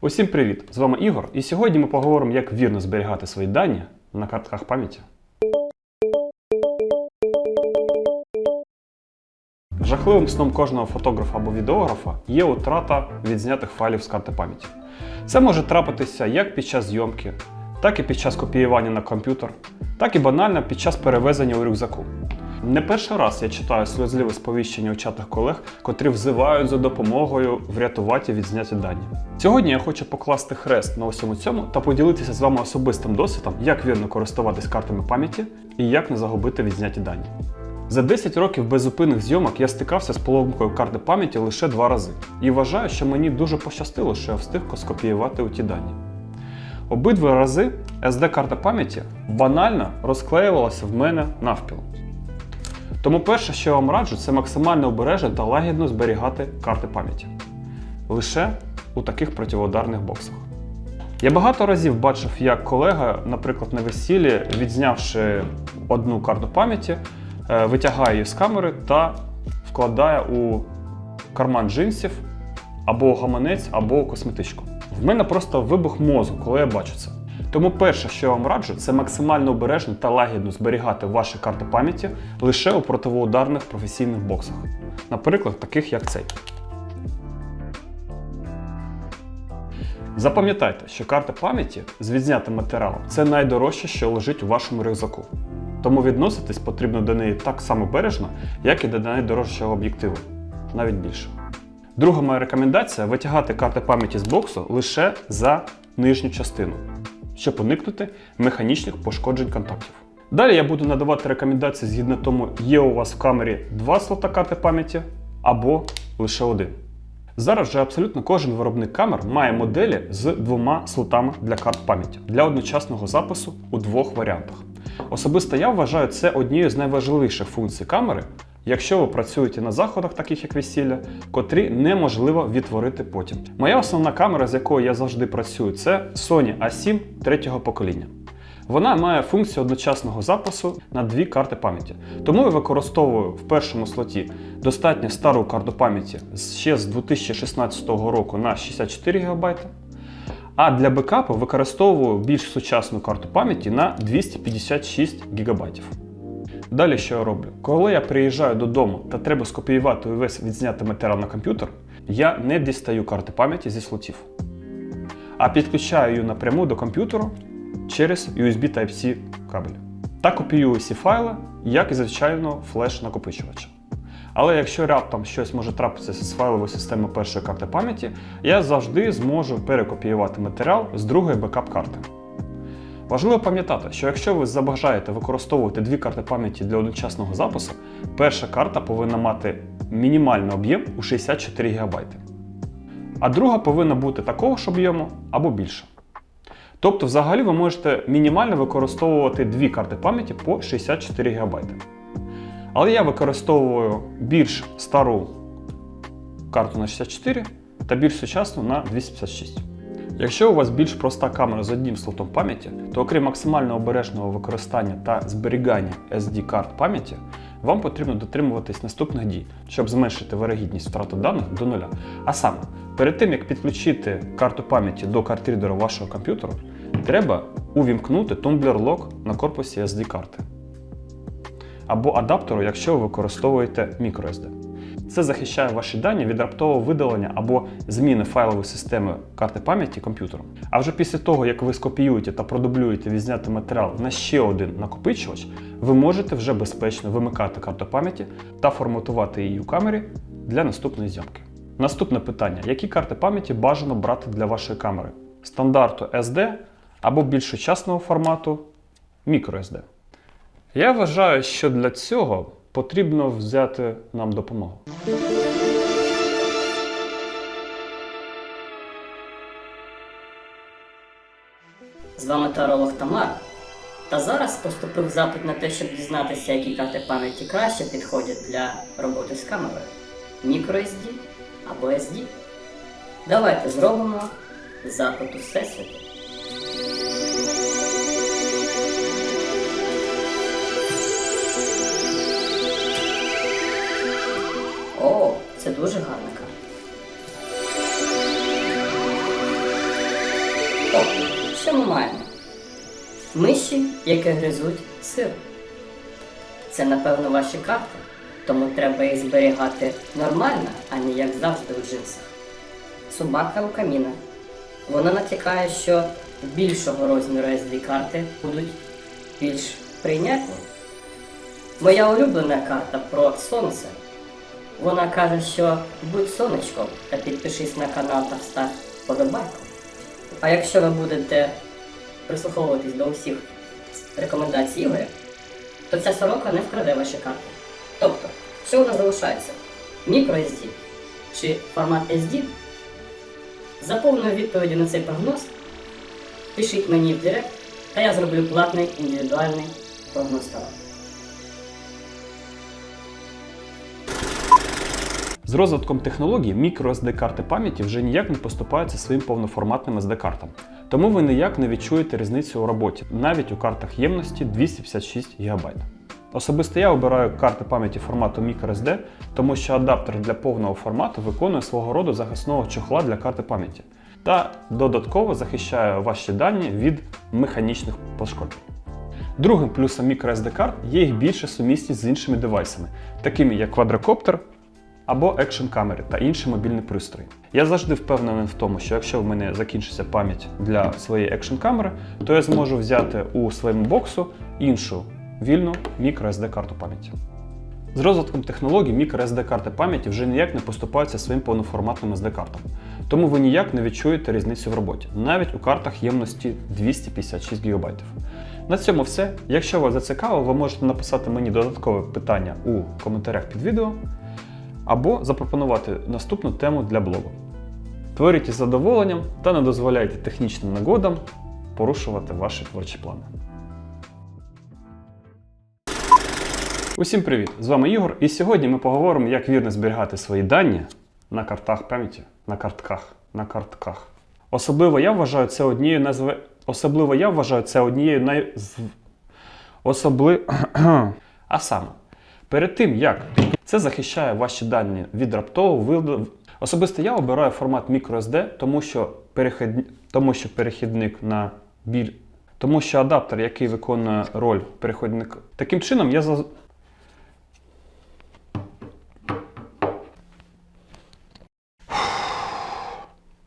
Усім привіт! З вами Ігор, і сьогодні ми поговоримо, як вірно зберігати свої дані на картках пам'яті. Жахливим сном кожного фотографа або відеографа є утрата відзнятих файлів з карти пам'яті. Це може трапитися як під час зйомки, так і під час копіювання на комп'ютер, так і банально під час перевезення у рюкзаку. Не перший раз я читаю сльозливе сповіщення у чатах колег, котрі взивають за допомогою врятувати відзняті дані. Сьогодні я хочу покласти хрест на усьому цьому та поділитися з вами особистим досвідом, як вірно користуватись картами пам'яті і як не загубити відзняті дані. За 10 років безупинних зйомок я стикався з поломкою карти пам'яті лише два рази і вважаю, що мені дуже пощастило, що я встиг скопіювати у ті дані. Обидва рази SD-карта пам'яті банально розклеювалася в мене навпіл. Тому перше, що я вам раджу, це максимально обережно та лагідно зберігати карти пам'яті. Лише у таких противоударних боксах. Я багато разів бачив, як колега, наприклад, на весіллі, відзнявши одну карту пам'яті, е, витягає її з камери та вкладає у карман джинсів або гаманець, або косметичку. В мене просто вибух мозку, коли я бачу це. Тому перше, що я вам раджу, це максимально обережно та лагідно зберігати ваші карти пам'яті лише у противоударних професійних боксах, наприклад, таких як цей. Запам'ятайте, що карта пам'яті з відзнятим матеріалом це найдорожче, що лежить у вашому рюкзаку. Тому відноситись потрібно до неї так само бережно, як і до найдорожчого об'єктиву, навіть більше. Друга моя рекомендація витягати карти пам'яті з боксу лише за нижню частину, щоб уникнути механічних пошкоджень контактів. Далі я буду надавати рекомендації згідно тому, є у вас в камері два слота карти пам'яті або лише один. Зараз вже абсолютно кожен виробник камер має моделі з двома слотами для карт пам'яті для одночасного запису у двох варіантах. Особисто я вважаю це однією з найважливіших функцій камери, якщо ви працюєте на заходах, таких як весілля, котрі неможливо відтворити потім. Моя основна камера, з якою я завжди працюю, це Sony A7 третього покоління. Вона має функцію одночасного запису на дві карти пам'яті. Тому я використовую в першому слоті достатньо стару карту пам'яті ще з 2016 року на 64 ГБ. А для бекапу використовую більш сучасну карту пам'яті на 256 ГБ. Далі що я роблю? Коли я приїжджаю додому та треба скопіювати увесь відзнятий матеріал на комп'ютер, я не дістаю карти пам'яті зі слотів, а підключаю її напряму до комп'ютеру через USB Type-C кабель. Та копіюю всі файли, як і звичайно флеш-накопичувача. Але якщо раптом щось може трапитися з файловою системою першої карти пам'яті, я завжди зможу перекопіювати матеріал з другої бекап-карти. Важливо пам'ятати, що якщо ви забажаєте використовувати дві карти пам'яті для одночасного запису, перша карта повинна мати мінімальний об'єм у 64 ГБ, а друга повинна бути такого ж об'єму або більше. Тобто, взагалі, ви можете мінімально використовувати дві карти пам'яті по 64 ГБ. Але я використовую більш стару карту на 64 та більш сучасну на 256. Якщо у вас більш проста камера з одним слотом пам'яті, то окрім максимально обережного використання та зберігання SD-карт пам'яті, вам потрібно дотримуватись наступних дій, щоб зменшити вирогідність втрати даних до нуля. А саме, перед тим як підключити карту пам'яті до картрідера вашого комп'ютеру, треба увімкнути Lock на корпусі SD-карти або адаптеру, якщо ви використовуєте microSD. Це захищає ваші дані від раптового видалення або зміни файлової системи карти пам'яті комп'ютером. А вже після того, як ви скопіюєте та продублюєте відзнятий матеріал на ще один накопичувач, ви можете вже безпечно вимикати карту пам'яті та форматувати її у камері для наступної зйомки. Наступне питання: які карти пам'яті бажано брати для вашої камери? Стандарту SD або більш сучасного формату microSD. Я вважаю, що для цього потрібно взяти нам допомогу. З вами таролог Тамар. Та зараз поступив запит на те, щоб дізнатися, які карти пам'яті краще підходять для роботи з камерою. MicroSD або SD. Давайте зробимо запит у всесвіту. Дуже гарна карта. О, що ми маємо? Миші, які гризуть сир. Це, напевно, ваші карти, тому треба їх зберігати нормально, а не як завжди у джинсах. Собака у каміна. Вона натякає, що більшого розміру SD карти будуть більш прийнятні. Моя улюблена карта про сонце. Вона каже, що будь сонечком та підпишись на канал та встав подобайку. А якщо ви будете прислуховуватись до усіх рекомендацій Ігоря, то ця сорока не вкраде ваші карти. Тобто, що у нас залишається? MicroSD чи формат SD? За повною відповіді на цей прогноз пишіть мені в директ, та я зроблю платний індивідуальний прогноз товару. З розвитком технологій microSD карти пам'яті вже ніяк не поступаються своїм повноформатним SD-картам. Тому ви ніяк не відчуєте різницю у роботі, навіть у картах ємності 256 ГБ. Особисто я обираю карти пам'яті формату microSD, тому що адаптер для повного формату виконує свого роду захисного чохла для карти пам'яті та додатково захищає ваші дані від механічних пошкоджень. Другим плюсом microSD карт є їх більша сумісність з іншими девайсами, такими як квадрокоптер або екшн камери та інші мобільні пристрої. Я завжди впевнений в тому, що якщо в мене закінчиться пам'ять для своєї екшн камери, то я зможу взяти у своєму боксу іншу вільну microSD карту пам'яті. З розвитком технологій microSD карти пам'яті вже ніяк не поступаються своїм повноформатним SD картам. Тому ви ніяк не відчуєте різницю в роботі, навіть у картах ємності 256 ГБ. На цьому все. Якщо вас зацікавило, ви можете написати мені додаткове питання у коментарях під відео або запропонувати наступну тему для блогу. Творіть із задоволенням та не дозволяйте технічним нагодам порушувати ваші творчі плани. Усім привіт! З вами Ігор, і сьогодні ми поговоримо, як вірно зберігати свої дані на картах пам'яті, на картках, на картках. Особливо я вважаю це однією назв... Особливо я вважаю це однією най... Особли... А саме, перед тим як це захищає ваші дані від раптового виду. Особисто я обираю формат microSD, тому що, перехід... тому що перехідник на біль. Тому що адаптер, який виконує роль перехідника. Таким чином, я,